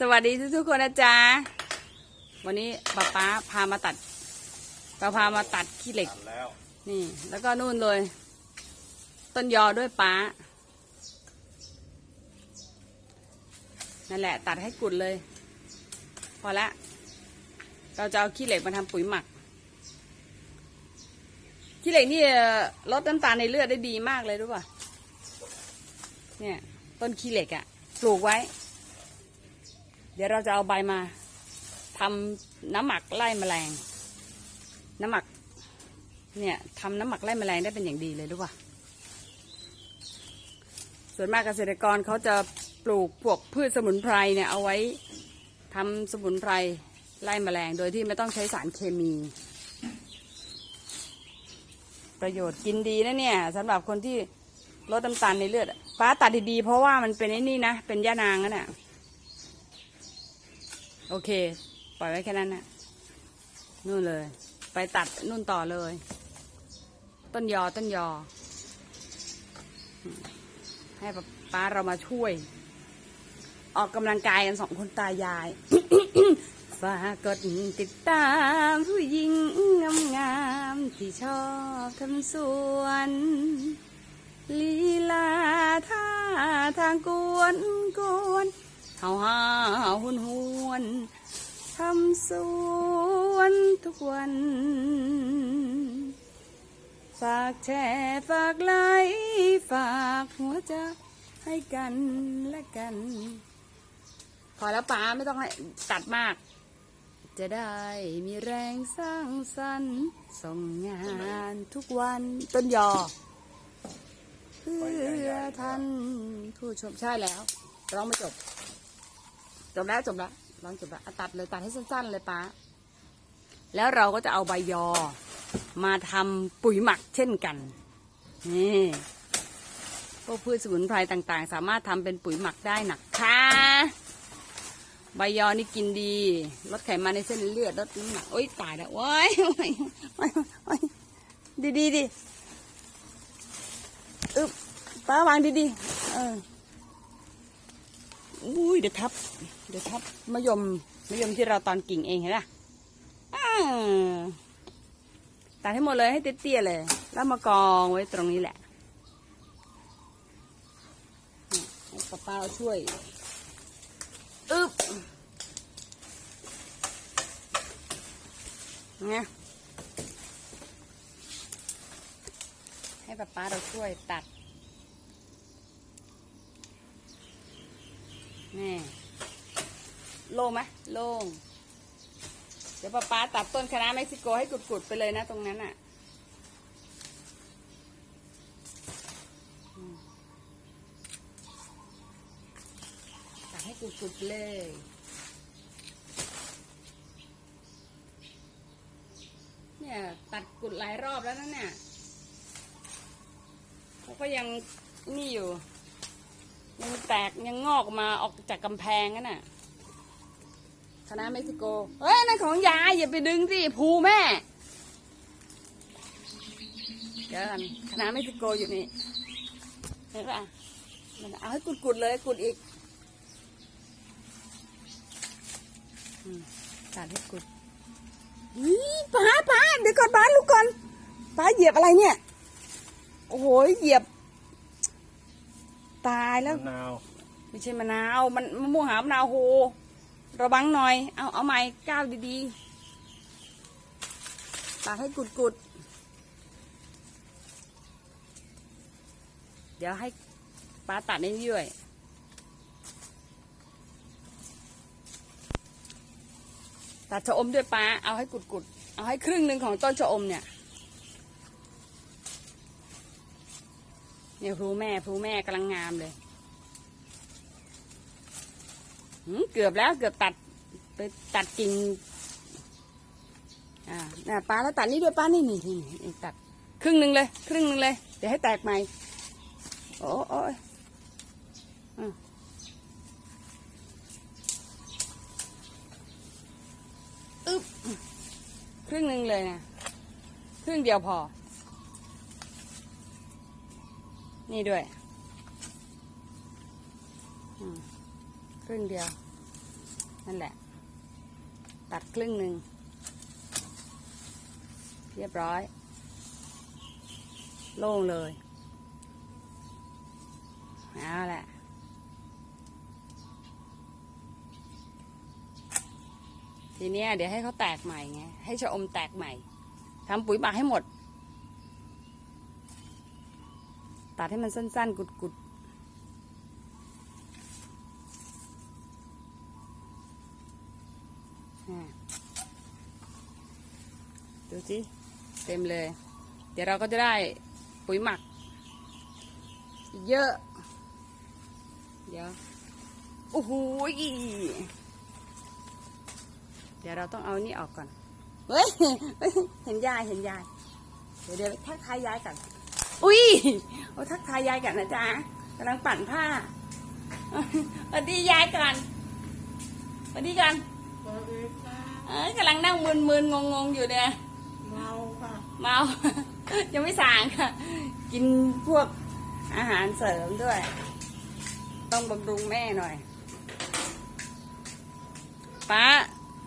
สวัสดีทุกๆคนนะจ๊ะ วันนี้ป๊าป๊าพามาตัดป๊าพามาตัดขี้เหล็ก ตัดแล้ว นี่ แล้วก็นู่นเลย ต้นยอด้วยป๊านั่นแหละ ตัดให้กุดเลย พอละ เราจะเอาขี้เหล็กมาทำปุ๋ยหมัก ขี้เหล็กนี่เอ่อลดน้ำตาลในเลือดได้ดีมากเลยรู้ป่ะ เนี่ย ต้นขี้เหล็กอะปลูกไว้ เดี๋ยวเราจะเอาใบมาทำน้ำหมักไล่แมลง น้ำหมัก เนี่ยทำน้ำหมักไล่แมลงได้เป็นอย่างดีเลยรู้ป่ะส่วนมากเกษตรกรเขาจะปลูกพวกพืชสมุนไพรเนี่ยเอาไว้ทำสมุนไพรไล่แมลงโดยที่ไม่ต้องใช้สารเคมี ประโยชน์กินดีนะเนี่ยสำหรับคนที่ลดน้ำตาลในเลือดฟ้าตัดดีๆเพราะว่ามันเป็นไอ้นี่นะ เป็นย่านางนั่นแหะ โอเค ปล่อยไว้แค่นั้นนะนู่นเลย ไปตัดนู่นต่อเลย ต้นยอต้นยอ ให้ป้าเรามาช่วย ออกกำลังกายกันสองคนตายาย ฝากกดติดตามผู้หญิงงามๆที่ชอบทำสวนลีลาท่าทางกวนกวน เฮาฮาหุนหวนทำสวนทุกวัน ฝากแชร์ฝากไลค์ฝากหัวใจให้กันและกัน พอแล้วป๋าไม่ต้องให้ตัดมาก จะได้มีแรงสร้างสรรค์ส่งงานทุกวันต้นยอ เพื่อท่านผู้ชมใช่แล้วร้องไม่จบ จบแล้วจบแล้วร้องจบแล้วตัดเลยตัดให้สั้นๆเลยป้าแล้วเราก็จะเอาใบยอมาทำปุ๋ยหมักเช่นกันนี่พวกพืชสมุนไพรต่างๆ สามารถทำเป็นปุ๋ยหมักได้นะคะใบยอนี่กินดีลดไขมันในเส้นเลือดลดน้ำหนักโอ๊ยตายแล้วโอ๊ยโอ๊ยโอ๊ยดีดีดิอึบป้าวางดีๆเออ อุ้ยเดี๋ยวทับ เดี๋ยวทับมะยมมะยมที่เราตอนกิ่งเองเห็นปะตัดให้หมดเลยให้เตี้ยๆเลย แล้วมากองไว้ตรงนี้แหละให้ป้าป้าช่วยอึ๊บเนี่ยให้ป้าป้าเราช่วยตัด นี่โล่งไหมโล่ง เดี๋ยวป้าป๊าตัดต้นคะน้าเม็กซิโกให้กุดๆไปเลยนะตรงนั้นอะตัดให้กุดๆเลยเนี่ยตัดกุดหลายรอบแล้วนั่นเนี่ยเขาก็ยังนี่อยู่ ยังแตกยังงอกมาออกจากกำแพงนั่นน่ะคณะเม็กซิโกเฮ้ยนั่นของยายอย่าไปดึงสิภูแม่เดี๋ยวกันคณะเม็กซิโกอยู่นี่เห็นป่ะมันเอาให้กุดๆเลยกุดอีกอืมตัดให้กุดนี่ป้าป้าเดี๋ยวก่อนป้าลุกก่อนป้าเหยียบอะไรเนี่ย โอ้โหเหยียบ ตายแล้ว มะนาวไม่ใช่มะนาว มันมะม่วงหามะนาวโหระวังหน่อย เอาเอาไม้ก้าวดีๆตัดให้กุดๆ เดี๋ยวให้ป้าตัดให้ด้วย ตัดชะอมด้วยป้าเอาให้กุดๆ เอาให้ครึ่งหนึ่งของต้นชะอมเนี่ย เนี่ยพลูแม่พลูแม่กำลังงามเลยเกือบแล้วเกือบตัดไปตัดกิ่งอ่าน่ะปลาแล้วตัดนี่ด้วยป้านี่นี่นี่ตัดครึ่งหนึ่งเลย ครึ่งหนึ่งเลย เดี๋ยวให้แตกใหม่ โอ้โอ้ยอึ๊บครึ่งหนึ่งเลยนะครึ่งเดียวพอ นี่ด้วยครึ่งเดียว นั่นแหละ ตัดครึ่งหนึ่ง เรียบร้อย โล่งเลยเอาแหละทีนี้เดี๋ยวให้เขาแตกใหม่ไง ให้ชะอมแตกใหม่ทำปุ๋ยหมักให้หมด ตัดให้มันสั้นๆ กุดๆดูสิเต็มเลย เดี๋ยวเราก็จะได้ปุ๋ยหมัก เยอะ เดี๋ยวโอ้โหยเดี๋ยวเราต้องเอานี่ออกก่อน เฮ้ย เห็นยาย เห็นยาย เดี๋ยวเดี๋ยวทักทายยายก่อน อุ้ยโอ้ทักทายยายกันนะจ๊ะกำลังปั่นผ้าสวัสดียายก่อนสวัสดีกันสวัสดีค่ะเอ้ยกำลังนั่งมึนๆงงๆอยู่เนี่ยเมาค่ะเมายังไม่สั่งค่ะ กินพวกอาหารเสริมด้วย ต้องบำรุงแม่หน่อยป้า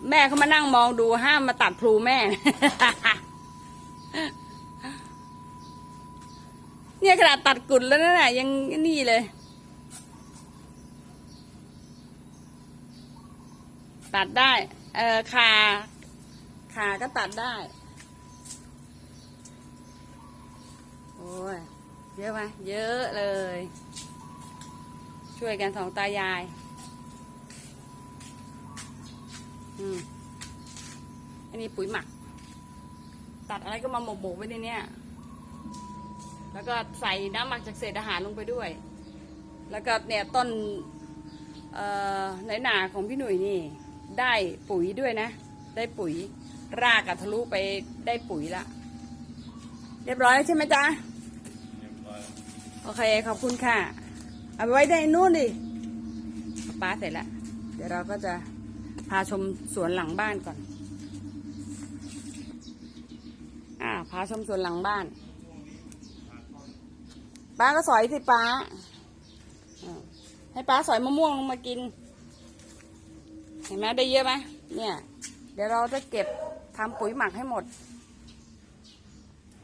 แม่เขามานั่งมองดูห้ามมาตัดพลูแม่ เนี่ย ขนาดตัดกุดแล้วนั่นน่ะยังนี่เลยตัดได้ เออขา ขาก็ตัดได้ โอ้ย เยอะไหมเยอะเลย ช่วยกันสองตายาย อืม อันนี้ปุ๋ยหมัก ตัดอะไรก็มาหมกหมกๆไว้ในเนี้ย แล้วก็ใส่น้ำหมักจากเศษอาหารลงไปด้วย แล้วก็เนี่ยต้นในหนาของพี่หนุ่ยนี่ ได้ปุ๋ยด้วยนะ ได้ปุ๋ยรากอะทะลุไปได้ปุ๋ยละ เรียบร้อยแล้วใช่ไหมจ๊ะโอเค ขอบคุณค่ะ เอาไปไว้ได้นู่นดิป้าเสร็จแล้ว เดี๋ยวเราก็จะพาชมสวนหลังบ้านก่อน อ่า พาชมสวนหลังบ้าน ป้าก็สอยสิป้าอ่าให้ป้าสอยมะม่วงลงมากิน เห็นไหมได้เยอะไหมเนี่ย เดี๋ยวเราจะเก็บทำปุ๋ยหมักให้หมด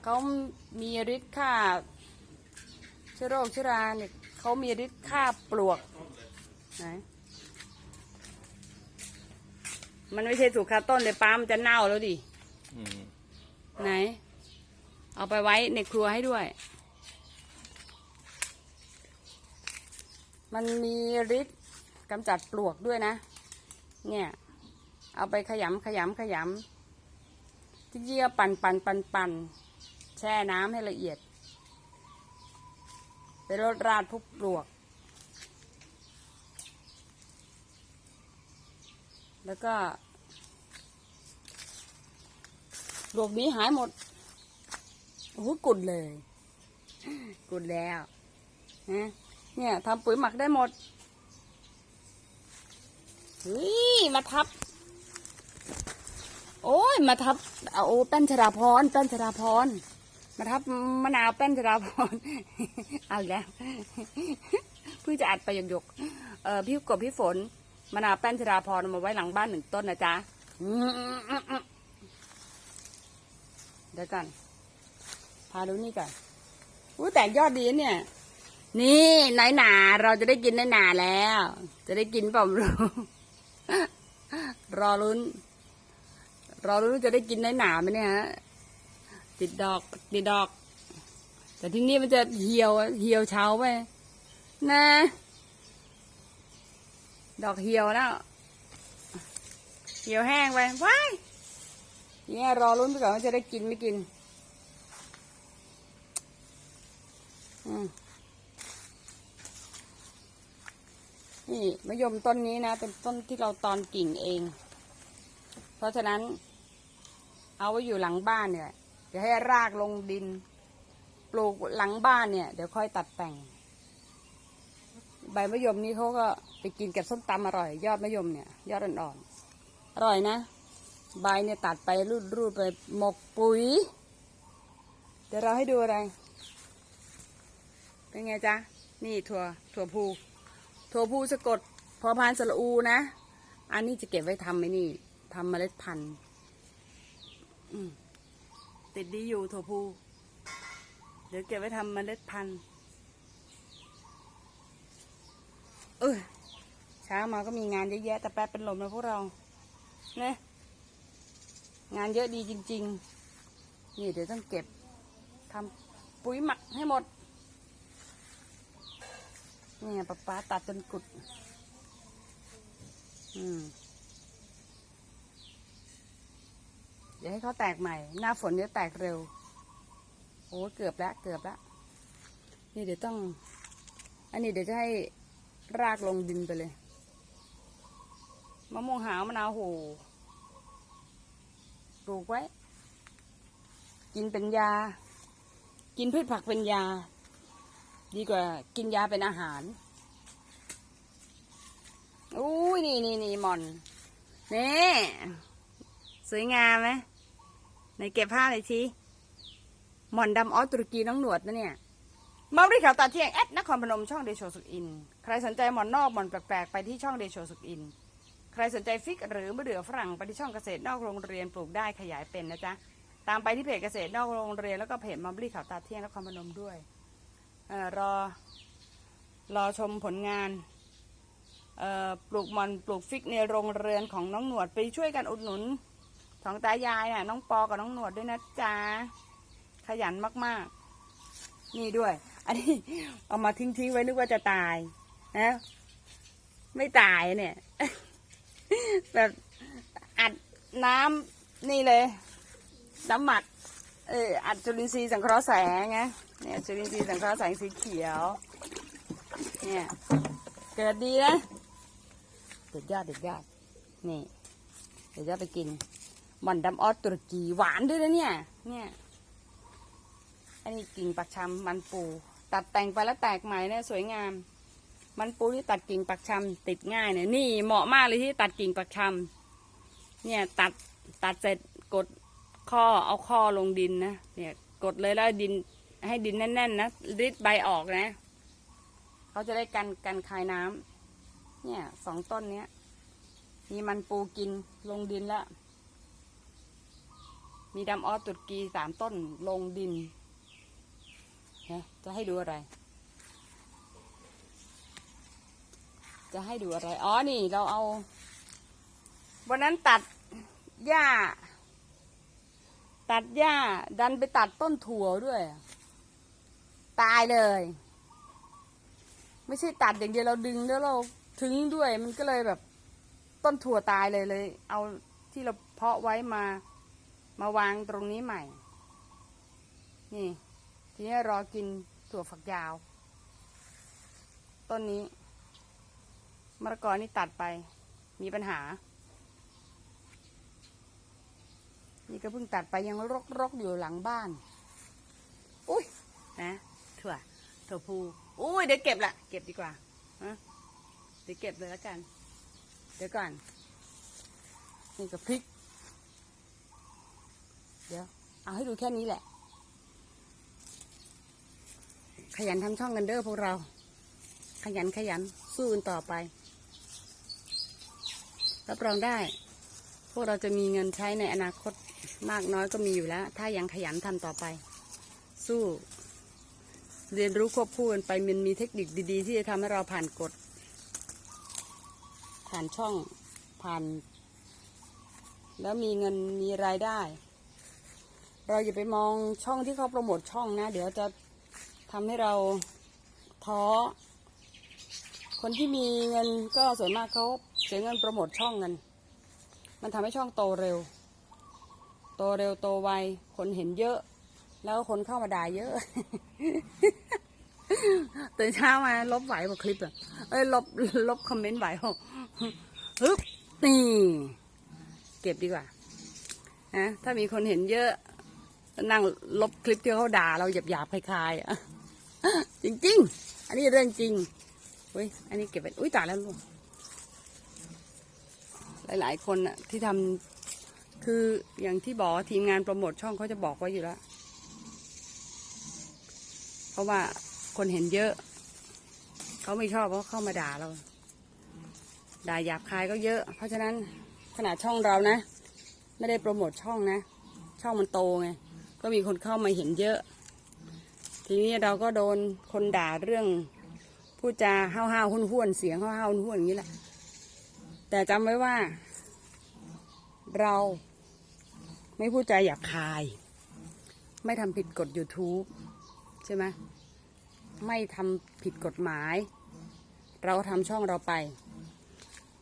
เขามีฤทธิ์ฆ่าเชื้อโรคเชื้อราเนี่ยเขามีฤทธิ์ฆ่าปลวกไหนมันไม่ใช่สูตรคาต้นเลยป้ามันจะเน่าแล้วดิอืมไหน เอาไปไว้ในครัวให้ด้วย มันมีฤทธิ์กำจัดปลวกด้วยนะ เนี่ย เอาไปขยำขยำขยำที่เยี่ยปั่นปั่นปั่นปั่นแช่น้ำให้ละเอียดไปรดราดพวกปลวก แล้วก็ปลวกนี้หายหมดโอ้โหกุดเลย กุดแล้วนะ เนี่ยทำปุ๋ยหมักได้หมดเฮ้ยมาทับ โอ้ยมาทับเอาโอ้แป้นชราพรแป้นชราพรมาทับมะนาวแป้นชราพรเอาอีกแล้วเพิ่งจะอัดไปหยกๆเออพี่กบพี่ฝนมะนาวแป้นชราพรเอามาไว้หลังบ้านหนึ่งต้นนะจ๊ะเดี๋ยวกันพาดูนี่ก่อนอู้แต่ยอดดีนะเนี่ย นี่ไหนหนาเราจะได้กินในหนาแล้ว จะได้กินเปล่าไม่รู้รอลุ้น รอลุ้นจะได้กินในหนาไหมเนี่ยฮะติดดอกติดดอก แต่ที่นี่มันจะเหี่ยวเหี่ยวเฉาไปนะ ดอกเหี่ยวแล้วเหี่ยวแห้งไปว้ายเนี่ยรอลุ้นไปก่อนว่าจะได้กินไม่กิน อืม นี่มะยมต้นนี้นะ เป็นต้นที่เราตอนกิ่งเอง เพราะฉะนั้น เอาไว้อยู่หลังบ้านเนี่ยเดี๋ยวให้รากลงดิน ปลูกหลังบ้านเนี่ย เดี๋ยวค่อยตัดแต่ง ใบมะยมนี้เขาก็ไปกินกับส้มตำอร่อย ยอดมะยมเนี่ย ยอดอ่อนๆอร่อยนะ ใบเนี่ยตัดไปรูดๆไปหมกปุ๋ย เดี๋ยวเราให้ดูอะไร เป็นไงจ๊ะ นี่ถั่วถั่วพู ถั่วพูสะกดพอพานสระอูนะ อันนี้จะเก็บไว้ทำไหมนี่ทำเมล็ดพันธุ์ติดดีอยู่ถั่วพู เดี๋ยวเก็บไว้ทำเมล็ดพันธุ์เออเช้ามาก็มีงานเยอะแยะแต่แป๊บเป็นลมนะพวกเราเนี่ยงานเยอะดีจริง ๆ นี่เดี๋ยวต้องเก็บทำปุ๋ยหมักให้หมด เนี่ยป๊าป๊าตัดจนกุด อืม เดี๋ยวให้เขาแตกใหม่ หน้าฝนเดี๋ยวแตกเร็ว โอ้เกือบแล้ว เกือบแล้ว นี่เดี๋ยวต้อง อันนี้เดี๋ยวจะให้รากลงดินไปเลยมะม่วงหาวมะนาวโหปลูกไว้ กินเป็นยา กินพืชผักเป็นยา ดีกว่ากินยาเป็นอาหารอุ้ยนี่นี่นี่หมอนนี่สวยงามไหมไหนเก็บผ้าหน่อยทีหมอนดำออสตุรกีน้องหนวดนะเนี่ยมาบริข่าวตาเที่ยงแอดนครพนมช่องเดโชสุกอิน ใครสนใจหมอนนอกหมอนแปลกๆ ไปที่ช่องเดโชสุกอิน ใครสนใจฟิกหรือมะเดื่อฝรั่งไปที่ช่องเกษตรนอกโรงเรียนปลูกได้ขยายเป็นนะจ๊ะ ตามไปที่เพจเกษตรนอกโรงเรียนแล้วก็เพจมาบริข่าวตาเที่ยงนครพนมด้วย รอรอชมผลงานปลูกมอนปลูกฟิกในโรงเรือนของน้องหนวดไปช่วยกันอุดหนุนสองตายายน่ะน้องปอกับน้องหนวดด้วยนะจ๊ะขยันมากๆ นี่ด้วย อันนี้เอามาทิ้งทิ้งๆไว้นึกว่าจะตายนะไม่ตายเนี่ย แบบอัดน้ำนี่เลย น้ำหมักเอออัดจุลินทรีย์สังเคราะห์แสงไง เนี่ยจุลินทรีย์สังเคราะห์แสงสีเขียว เนี่ย เกิดดีนะเด็ดยอดเด็ดยอดนี่ เดี๋ยวจะไปกินหม่อนดำออสตุรกีหวานด้วยนะเนี่ย เนี่ย อันนี้กิ่งปักชำมันปู ตัดแต่งไปแล้วแตกใหม่เนี่ยสวยงาม มันปูที่ตัดกิ่งปักชำติดง่ายเนี่ยนี่เหมาะมากเลยที่ตัดกิ่งปักชำเนี่ยตัดตัดเสร็จกดข้อเอาข้อลงดินนะเนี่ย กดเลยแล้วดิน ให้ดินแน่นๆนะริดใบออกนะ เขาจะได้กันกันคายน้ำเนี่ยสองต้นเนี้ย มีมันปูกินลงดินแล้วมีดำออสตุรกีสามต้นลงดินนะจะให้ดูอะไร จะให้ดูอะไร อ๋อ นี่เราเอา วันนั้นตัดหญ้า ตัดหญ้า ดันไปตัดต้นถั่วด้วย ตายเลย ไม่ใช่ตัดอย่างเดียวเราดึงแล้วเราถึงด้วยมันก็เลยแบบต้นถั่วตายเลยเลย เอาที่เราเพาะไว้มามาวางตรงนี้ใหม่ นี่ ทีนี้รอกินถั่วฝักยาว ต้นนี้มะละกอนี่ตัดไป มีปัญหา นี่ก็เพิ่งตัดไปยังรกๆอยู่หลังบ้าน อุ้ยนะ ถั่วถั่วพูอุ้ยเดี๋ยวเก็บละเก็บดีกว่าเดี๋ยวเก็บเลยแล้วกัน เดี๋ยวก่อนนี่ก็พริก เดี๋ยว เอาให้ดูแค่นี้แหละ ขยันทำช่องกันเด้อพวกเรา ขยันขยันสู้กันต่อไป รับรองได้ พวกเราจะมีเงินใช้ในอนาคตมากน้อยก็มีอยู่แล้ว ถ้ายังขยันทำต่อไป สู้ เรียนรู้ควบคู่กันไปมันมีเทคนิคดี ๆ ที่จะทำให้เราผ่านกฎผ่านช่องผ่าน แล้วมีเงินมีรายได้ เราอย่าไปมองช่องที่เขาโปรโมทช่องนะ เดี๋ยวจะทำให้เราท้อคนที่มีเงินก็ส่วนมากเขาเสียเงินโปรโมทช่องกัน มันทำให้ช่องโตเร็ว โตเร็วโตไวคนเห็นเยอะ แล้วคนเข้ามาด่าเยอะ ตื่นเช้ามาลบไหวบอกคลิปอะ เอ้ยลบลบคอมเมนต์ไหวบอกฮึบนี่เก็บดีกว่านะถ้ามีคนเห็นเยอะ นั่งลบคลิปที่เขาด่าเราหยาบหยาบๆคลายๆอะจริง ๆ อันนี้เรื่องจริงอุ้ยอันนี้เก็บไปอุ้ยตายแล้วลูกหลาย ๆ คนอะที่ทำคืออย่างที่บอกทีมงานโปรโมทช่องเขาจะบอกไว้อยู่แล้ว เพราะว่าคนเห็นเยอะ เขาไม่ชอบเพราะเข้ามาด่าเรา ด่าหยาบคายก็เยอะ เพราะฉะนั้นขนาดช่องเรานะ ไม่ได้โปรโมทช่องนะ ช่องมันโตไง ก็มีคนเข้ามาเห็นเยอะ ทีนี้เราก็โดนคนด่าเรื่องพูดจาห้าวห้าวๆห้วนเสียงห้าวห้าวๆห้วนอย่างนี้แหละ แต่จำไว้ว่า เราไม่พูดจาหยาบคาย ไม่ทำผิดกฎ YouTube ใช่ไหมไม่ทำผิดกฎหมาย เราก็ทำช่องเราไป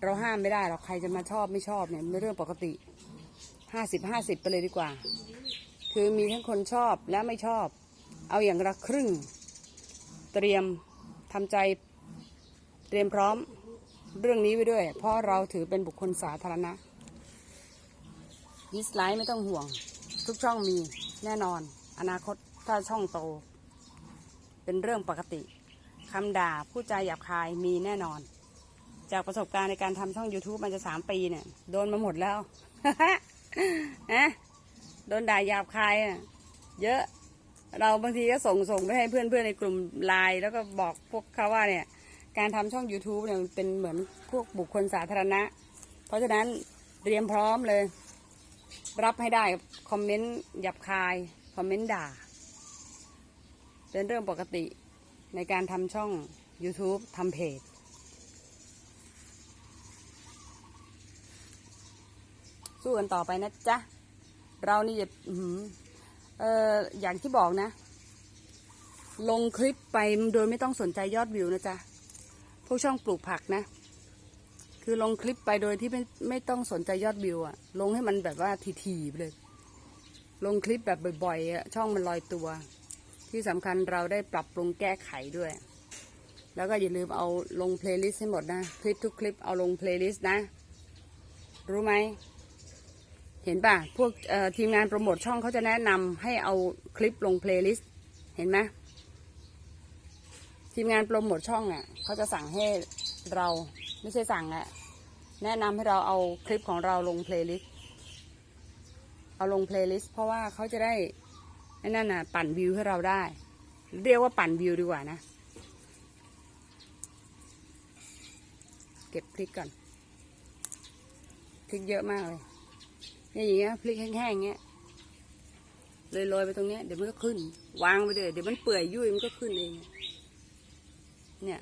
เราห้ามไม่ได้หรอกใครจะมาชอบไม่ชอบเนี่ยเป็นเรื่องปกติห้าสิบห้าสิบไปเลยดีกว่า คือมีทั้งคนชอบและไม่ชอบ เอาอย่างละครึ่ง เตรียมทำใจเตรียมพร้อมเรื่องนี้ไว้ด้วย เพราะเราถือเป็นบุคคลสาธารณะดิสไลค์ไม่ต้องห่วง ทุกช่องมีแน่นอน อนาคตถ้าช่องโต เป็นเรื่องปกติคำด่าผู้จหยาบคายมีแน่นอน จากประสบการณ์ในการทำช่อง YouTube มันจะสามปีเนี่ยโดนมาหมดแล้วนะโดนด่าหยาบคายอะเยอะ เราบางทีก็ส่งส่งไปให้เพื่อนเพื่อนๆในกลุ่มไลน์แล้วก็บอกพวกเขาว่าเนี่ย การทำช่อง YouTube เนี่ยมันเป็นเหมือนพวกบุคคลสาธารณะ เพราะฉะนั้นเตรียมพร้อมเลย รับให้ได้คอมเมนต์หยาบคาย คอมเมนต์ด่า เป็นเรื่องปกติในการทำช่อง YouTube ทำเพจ สู้กันต่อไปนะจ๊ะ เรานี่จะอื้อหือเอออย่างที่บอกนะ ลงคลิปไปโดยไม่ต้องสนใจยอดวิวนะจ๊ะ พวกช่องปลูกผักนะ คือลงคลิปไปโดยที่ไม่ไม่ต้องสนใจยอดวิวอะลงให้มันแบบว่าทีๆไปเลย ลงคลิปแบบบ่อยๆอะช่องมันลอยตัว ที่สำคัญเราได้ปรับปรุงแก้ไขด้วย แล้วก็อย่าลืมเอาลงเพลย์ลิสต์ให้หมดนะ คลิปทุกคลิปเอาลงเพลย์ลิสต์นะ รู้ไหม เห็นป่ะ พวกทีมงานโปรโมทช่องเขาจะแนะนำให้เอาคลิปลงเพลย์ลิสต์เห็นไหมทีมงานโปรโมทช่องเนี่ยเขาจะสั่งให้เราไม่ใช่สั่งแหละแนะนำให้เราเอาคลิปของเราลงเพลย์ลิสต์เอาลงเพลย์ลิสต์เพราะว่าเขาจะได้ นั่นน่ะ ปั่นวิวให้เราได้ เรียกว่าปั่นวิวดีกว่านะ เก็บพริกก่อนพริกเยอะมากเลยเนี่ยอย่างเงี้ยพริกแห้งๆเงี้ยเลยโรยไปตรงเนี้ยเดี๋ยวมันก็ขึ้น วางไปเลยเดี๋ยวมันเปื่อยยุ่ยมันก็ขึ้นเอง เนี่ย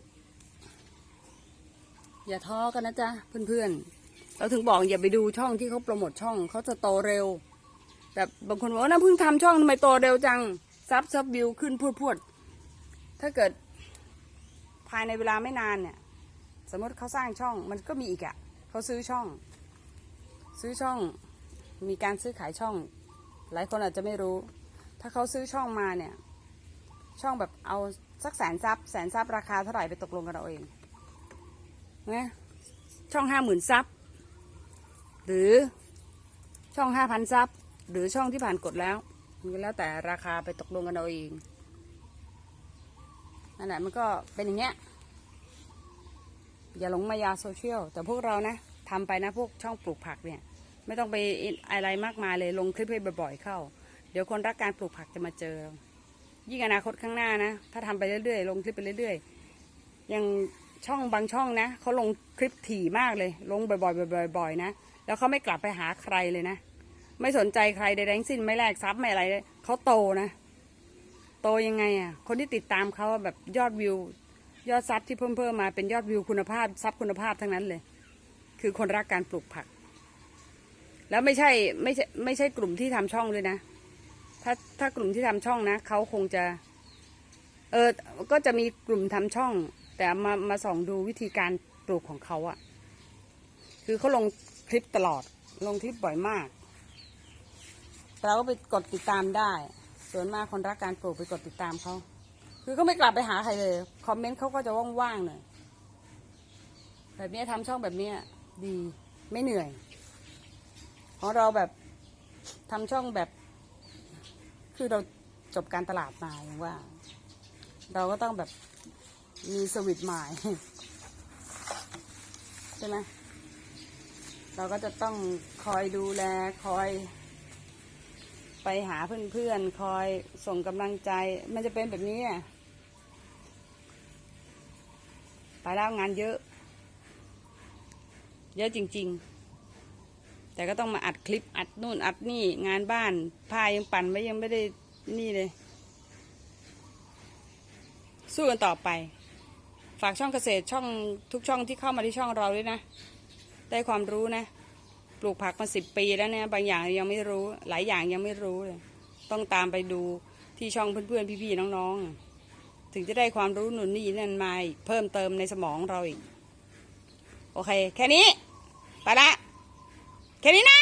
อย่าท้อกันนะจ๊ะเพื่อนๆเราถึงบอกอย่าไปดูช่องที่เขาโปรโมทช่องเขาจะโตเร็ว แต่บางคนบอกว่าน้าเพิ่งทำช่องทำไมโตเร็วจังซับซับวิวขึ้นพรวดพรวดถ้าเกิดภายในเวลาไม่นานเนี่ย สมมติเขาสร้างช่องมันก็มีอีกอะ่ะเขาซื้อช่อง ซื้อช่องมีการซื้อขายช่อง หลายคนอาจจะไม่รู้ ถ้าเขาซื้อช่องมาเนี่ย ช่องแบบเอาสักแสนซับแสนซับราคาเท่าไหร่ไปตกลงกันเอาเองนะช่องห้าหมื่นซับหรือช่องห้าพันซับ หรือช่องที่ผ่านกฎแล้วมันก็แล้วแต่ราคาไปตกลงกันเอาเองนั่นแหละมันก็เป็นอย่างเงี้ยอย่าหลงมายาโซเชียลแต่พวกเรานะทำไปนะพวกช่องปลูกผักเนี่ย ไม่ต้องไปอะไรมากมายเลยลงคลิปให้บ่อยๆเข้า เดี๋ยวคนรักการปลูกผักจะมาเจอ ยิ่งอนาคตข้างหน้านะ ถ้าทำไปเรื่อยๆ ลงคลิปไปเรื่อยๆอย่างช่องบางช่องนะเขาลงคลิปถี่มากเลย ลงบ่อยๆบ่อยๆนะ แล้วเขาไม่กลับไปหาใครเลยนะ ไม่สนใจใครใดๆทั้งสิ้นไม่แลกซับไม่อะไรเลยเขาโตนะ โตยังไงอะ คนที่ติดตามเขาแบบยอดวิว ยอดซับที่เพิ่มเพิ่มมาเป็นยอดวิวคุณภาพซับคุณภาพทั้งนั้นเลย คือคนรักการปลูกผัก แล้วไม่ใช่ไม่ใช่ไม่ใช่กลุ่มที่ทำช่องเลยนะ ถ้าถ้ากลุ่มที่ทำช่องนะเขาคงจะ เออก็จะมีกลุ่มทำช่อง แต่มามาส่องดูวิธีการปลูกของเขาอะ คือเขาลงคลิปตลอดลงคลิปบ่อยมาก เราก็ไปกดติดตามได้ ส่วนมากคนรักการปลูกไปกดติดตามเขา คือเขาไม่กลับไปหาใครเลย คอมเมนต์เขาก็จะว่างๆหน่อย แบบนี้ทำช่องแบบเนี้ยดีไม่เหนื่อยเพราะเราแบบทำช่องแบบ คือเราจบการตลาดมาอย่างว่า เราก็ต้องแบบมีสวิตช์หมายใช่ไหมเราก็จะต้องคอยดูแลคอย ไปหาเพื่อนๆ คอยส่งกำลังใจ มันจะเป็นแบบนี้ไปแล้วงานเยอะ เยอะจริง ๆ แต่ก็ต้องมาอัดคลิปอัดนู่นอัดนี่งานบ้านผ้ายังปั่นไว้ยังไม่ได้นี่เลย สู้กันต่อไป ฝากช่องเกษตรช่องทุกช่องที่เข้ามาที่ช่องเราด้วยนะ ได้ความรู้นะ ปลูกผักมาสิบปีแล้วเนี่ยบางอย่างยังไม่รู้ หลายอย่างยังไม่รู้เลยต้องตามไปดูที่ช่องเพื่อนๆพี่ๆน้องๆ ถึงจะได้ความรู้หนุนนี่นั่นมาเพิ่มเติมในสมองเราอีก โอเค แค่นี้ ไปละ แค่นี้นะ